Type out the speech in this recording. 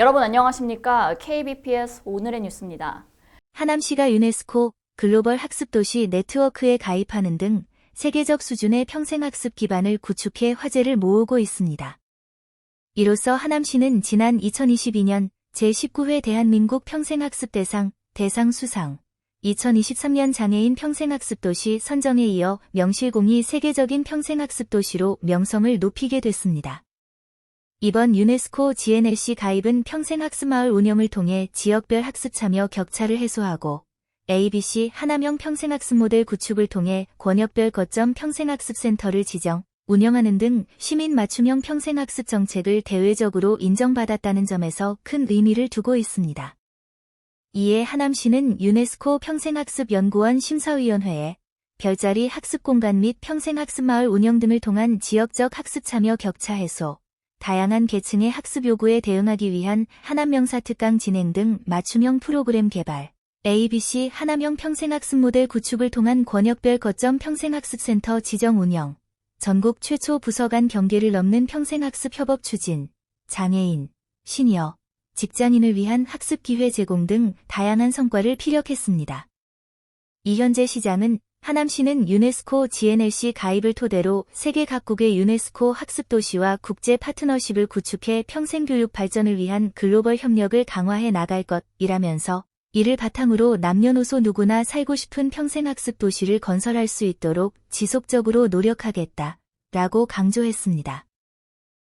여러분 안녕하십니까? KBPS 오늘의 뉴스입니다. 하남시가 유네스코 글로벌 학습도시 네트워크에 가입하는 등 세계적 수준의 평생학습 기반을 구축해 화제를 모으고 있습니다. 이로써 하남시는 지난 2022년 제19회 대한민국 평생학습 대상, 대상 수상, 2023년 장애인 평생학습도시 선정에 이어 명실공히 세계적인 평생학습도시로 명성을 높이게 됐습니다. 이번 유네스코 GNLC 가입은 평생학습마을 운영을 통해 지역별 학습 참여 격차를 해소하고 ABC 하나명 평생학습 모델 구축을 통해 권역별 거점 평생학습센터를 지정, 운영하는 등 시민 맞춤형 평생학습 정책을 대외적으로 인정받았다는 점에서 큰 의미를 두고 있습니다. 이에 하남시는 유네스코 평생학습연구원 심사위원회에 별자리 학습공간 및 평생학습마을 운영 등을 통한 지역적 학습 참여 격차 해소, 다양한 계층의 학습 요구에 대응하기 위한 하남명사 특강 진행 등 맞춤형 프로그램 개발, ABC 하남형 평생학습 모델 구축을 통한 권역별 거점 평생학습센터 지정 운영, 전국 최초 부서 간 경계를 넘는 평생학습 협업 추진, 장애인, 시니어, 직장인을 위한 학습 기회 제공 등 다양한 성과를 피력했습니다. 이현재 시장은 하남시는 유네스코 GNLC 가입을 토대로 세계 각국의 유네스코 학습도시와 국제 파트너십을 구축해 평생교육 발전을 위한 글로벌 협력을 강화해 나갈 것이라면서 이를 바탕으로 남녀노소 누구나 살고 싶은 평생학습 도시를 건설할 수 있도록 지속적으로 노력하겠다. 라고 강조했습니다.